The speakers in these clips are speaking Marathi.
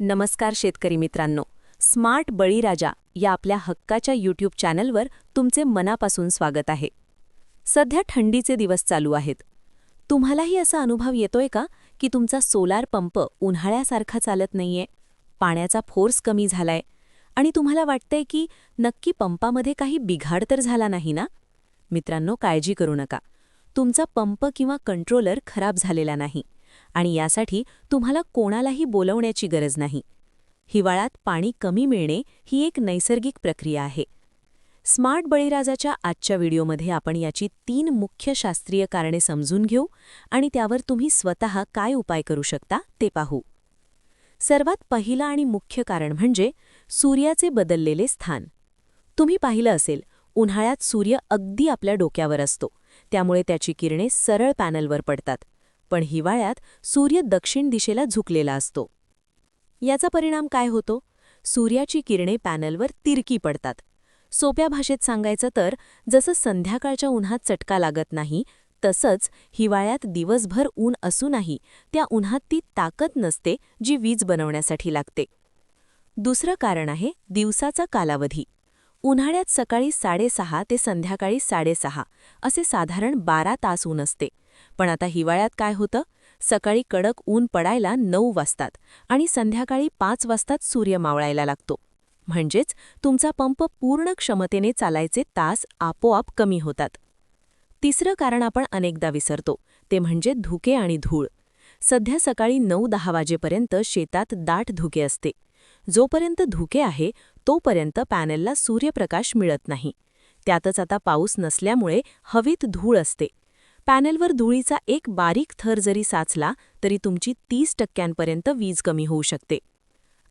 नमस्कार शेतकरी मित्रांनो. स्मार्ट बळीराजा या आपल्या हक्काच्या यूट्यूब चॅनलवर तुमचे मनापासून स्वागत आहे. सध्या थंडीचे दिवस चालू आहेत. तुम्हालाही असा अनुभव येतोय का की तुमचा सोलार पंप उन्हाळ्यासारखा चालत नाहीये पाण्याचा फोर्स कमी झालाय आणि तुम्हाला वाटतंय की नक्की पंपामध्ये काही बिघाड तर झाला नाही ना? मित्रांनो काळजी करू नका. तुमचा पंप किंवा कंट्रोलर खराब झालेला नाही. आणि यासाठी तुम्हाला कोणालाही बोलवण्याची गरज नाही. हिवाळ्यात पाणी कमी मिळणे ही एक नैसर्गिक प्रक्रिया आहे. स्मार्ट बळीराजाच्या आजच्या व्हिडिओमध्ये आपण याची तीन मुख्य शास्त्रीय कारणे समजून घेऊ आणि त्यावर तुम्ही स्वतः काय उपाय करू शकता ते पाहू. सर्वात पहिलं आणि मुख्य कारण म्हणजे सूर्याचे बदललेले स्थान. तुम्ही पाहिलं असेल उन्हाळ्यात सूर्य अगदी आपल्या डोक्यावर असतो. त्यामुळे त्याची किरणे सरळ पॅनलवर पडतात. पण हिवाळ्यात सूर्य दक्षिण दिशेला झुकलेला असतो. याचा परिणाम काय होतो? सूर्याची किरणे पॅनलवर तिरकी पडतात. सोप्या भाषेत सांगायचं तर जसं संध्याकाळच्या उन्हात चटका लागत नाही तसंच हिवाळ्यात दिवसभर ऊन असूनही त्या उन्हात ती ताकद नसते जी वीज बनवण्यासाठी लागते. दुसरं कारण आहे दिवसाचा कालावधी. उन्हाळ्यात सकाळी साडेसहा ते संध्याकाळी साडेसहा असे साधारण बारा तास ऊन असते. पण आता हिवाळ्यात काय होतं? सकाळी कडक ऊन पडायला नऊ वाजतात आणि संध्याकाळी पाच वाजतात सूर्य मावळायला लागतो. म्हणजेच तुमचा पंप पूर्ण क्षमतेने चालायचे तास आपोआप कमी होतात. तिसरं कारण आपण अनेकदा विसरतो ते म्हणजे धुके आणि धूळ. सध्या सकाळी नऊ दहा वाजेपर्यंत शेतात दाट धुके असते. जोपर्यंत धुके आहे तोपर्यंत पॅनेलला सूर्यप्रकाश मिळत नाही. त्यातच आता पाऊस नसल्यामुळे हवेत धूळ असते. पॅनेलवर धुळीचा एक बारीक थर जरी साचला तरी तुमची तीस टक्क्यांपर्यंत वीज कमी होऊ शकते.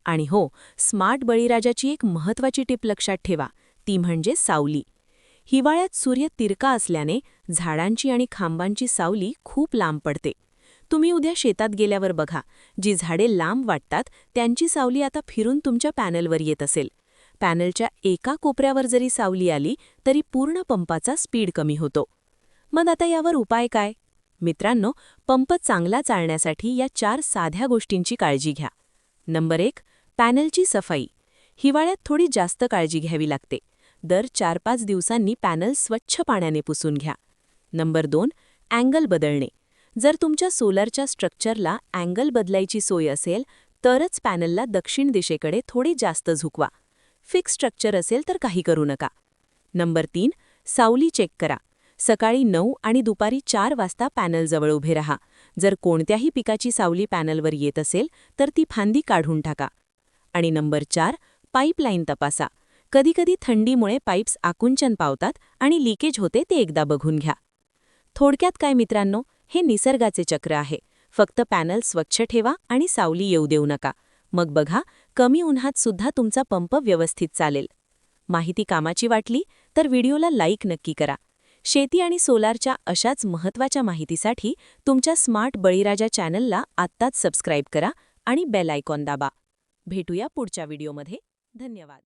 आणि हो स्मार्ट बळीराजाची एक महत्त्वाची टिप लक्षात ठेवा ती म्हणजे सावली. हिवाळ्यात सूर्य तिरका असल्याने झाडांची आणि खांबांची सावली खूप लांब पडते. तुम्ही उद्या शेतात गेल्यावर बघा जी झाडे लांब वाटतात त्यांची सावली आता फिरून तुमच्या पॅनलवर येत असेल. पॅनलच्या एका कोपऱ्यावर जरी सावली आली तरी पूर्ण पंपाचा स्पीड कमी होतो. मग आता यावर उपाय काय? मित्रांनो पंप चांगला चालण्यासाठी या चार साध्या गोष्टींची काळजी घ्या. नंबर एक पॅनलची सफाई. हिवाळ्यात थोडी जास्त काळजी घ्यावी लागते. दर चार पाच दिवसांनी पॅनल स्वच्छ पाण्याने पुसून घ्या. नंबर दोन अँगल बदलणे. जर तुमच्या सोलरच्या स्ट्रक्चरला अँगल बदलायची सोय असेल तरच पॅनलला दक्षिण दिशेकडे थोडी जास्त झुकवा. फिक्स स्ट्रक्चर असेल तर काही करू नका. नंबर तीन सावली चेक करा. सकाळी नऊ आणि दुपारी चार वाजता पॅनलजवळ उभे राहा. जर कोणत्याही पिकाची सावली पॅनलवर येत असेल तर ती फांदी काढून टाका. आणि नंबर चार पाईपलाईन तपासा. कधीकधी थंडीमुळे पाईप्स आकुंचन पावतात आणि लिकेज होते ते एकदा बघून घ्या. थोडक्यात काय मित्रांनो हे निसर्गाचे चक्र आहे. फक्त पॅनल स्वच्छ ठेवा आणि सावली येऊ देऊ नका. मग बघा कमी उन्हात सुद्धा तुमचा पंप व्यवस्थित चालेल. माहिती कामाची वाटली तर व्हिडिओला लाईक नक्की करा. शेती आणि सोलारच्या अशाच महत्त्वाच्या माहितीसाठी तुमच्या स्मार्ट बळीराजा चॅनलला आत्ताच सबस्क्राईब करा आणि बेल आयकॉन दाबा. भेटूया पुढच्या व्हिडिओमध्ये. धन्यवाद.